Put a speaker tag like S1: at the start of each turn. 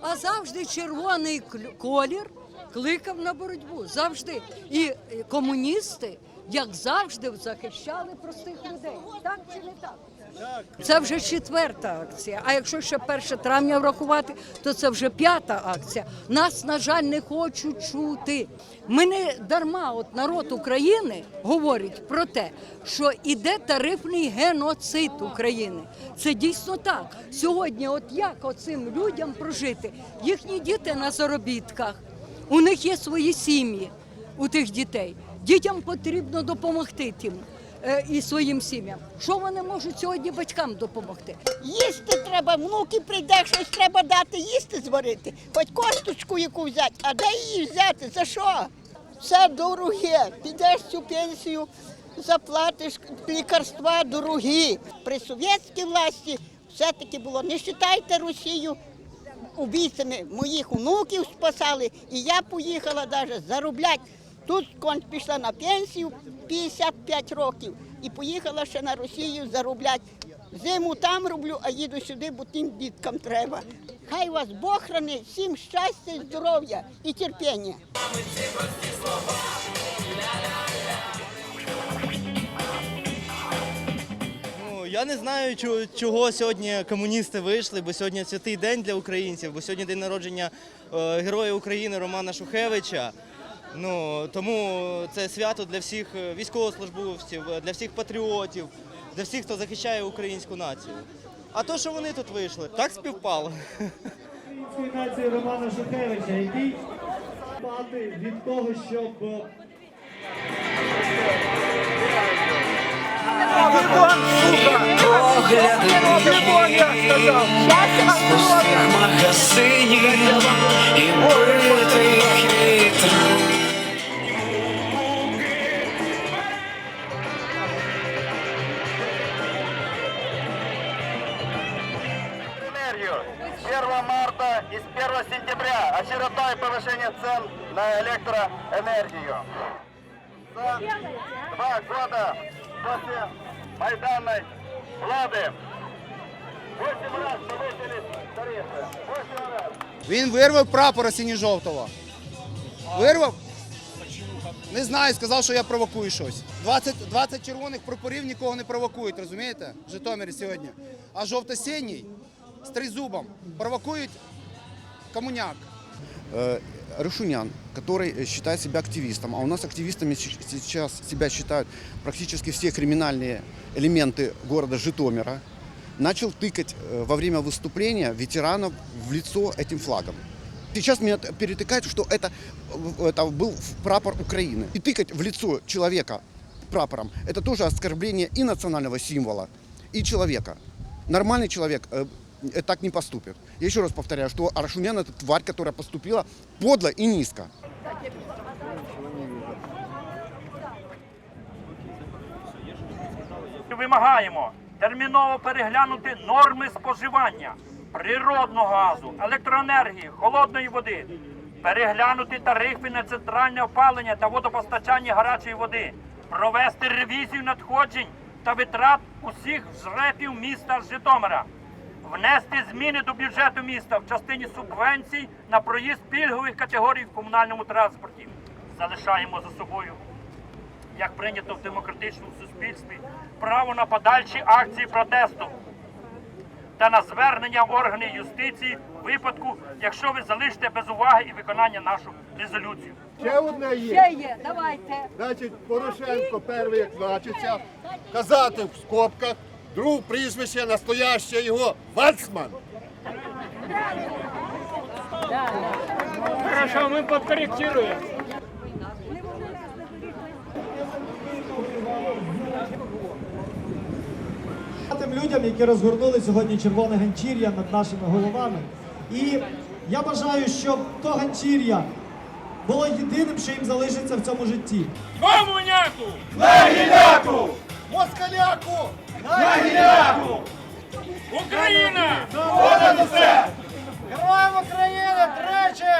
S1: А завжди червоний колір кликав на боротьбу. Завжди. І комуністи, як завжди, захищали простих людей. Так чи не так? Це вже четверта акція. А якщо ще 1 травня врахувати, то це вже п'ята акція. Нас, на жаль, не хочуть чути. Ми не дарма, от народ України говорить про те, що іде тарифний геноцид України. Це дійсно так. Сьогодні, от як оцим людям прожити? Їхні діти на заробітках, у них є свої сім'ї у тих дітей. Дітям потрібно допомогти тим е, і своїм сім'ям. Що вони можуть сьогодні батькам допомогти?
S2: Їсти треба, внуки прийде, щось треба дати, їсти зварити. Хоч косточку яку взяти, а де її взяти? За що? Все дороге. Підеш цю пенсію, заплатиш, лікарства дорогі. При совєтській власті все-таки було, не вважайте Росію убійцями моїх онуків спасали, і я поїхала навіть заробляти. Тут пішла на пенсію 55 років і поїхала ще на Росію заробляти. Зиму там роблю, а їду сюди, бо тим діткам треба. Хай вас Бог хранить, всім щастя, здоров'я і терпіння.
S3: Ну, я не знаю, чого, чого сьогодні комуністи вийшли, бо сьогодні святий день для українців, бо сьогодні день народження е, Героя України Романа Шухевича. Ну, тому це свято для всіх е, військовослужбовців, е, для всіх патріотів, для всіх, хто захищає українську націю. А то, що вони тут вийшли, так співпало.
S4: української нації Романа Шухевича, який мати від того, щоб
S5: пустых магазинів і битих
S6: 1 марта и с 1 сентября очередное повышение цен на электроэнергию. За два года после Майданной влады 8 раз повысились тарифы. 8 раз.
S7: Він вирвав прапора синьо-жовтого. Вирвав? Не знаю, сказав, що я провокую щось. 20, 20 червоних прапорів нікого не провокують, розумієте? В Житомирі сьогодні. А жовто-синій з тризубом провокують комуняк.
S8: э, Рашунян, который считает себя активистом, а у нас активистами сейчас себя считают практически все криминальные элементы города Житомира, начал тыкать э, во время выступления ветеранов в лицо этим флагом. Сейчас меня перетыкает, что это, это был прапор Украины. И тыкать в лицо человека прапором, это тоже оскорбление и национального символа, и человека. Нормальный человек э, так не поступит. Я еще раз повторяю, что Арашунян это тварь, которая поступила подло и низко.
S9: Вимагаємо терміново переглянути норми споживання природного газу, електроенергії, холодної води, переглянути тарифи на центральне опалення та водопостачання гарячої води, провести ревізію надходжень та витрат усіх жрепів міста Житомира, внести зміни до бюджету міста в частині субвенцій на проїзд пільгових категорій в комунальному транспорті. Залишаємо за собою як прийнято в демократичному суспільстві, право на подальші акції протесту та на звернення в органи юстиції в випадку, якщо ви залишите без уваги і виконання нашу резолюцію.
S10: Ще одне є.
S1: Ще є, давайте.
S10: Значить, Порошенко перший як значиться, казати в скобках, друг прізвище настояще його Вальцман.
S9: Хорошо, ми підкоректуємо.
S4: тим людям, які розгорнули сьогодні червоне ганчір'я над нашими головами. І я бажаю, щоб то ганчір'я було єдиним, що їм залишиться в цьому житті.
S9: Комуняку!
S10: Москаляку!
S9: Україна!
S4: Героям України тричі!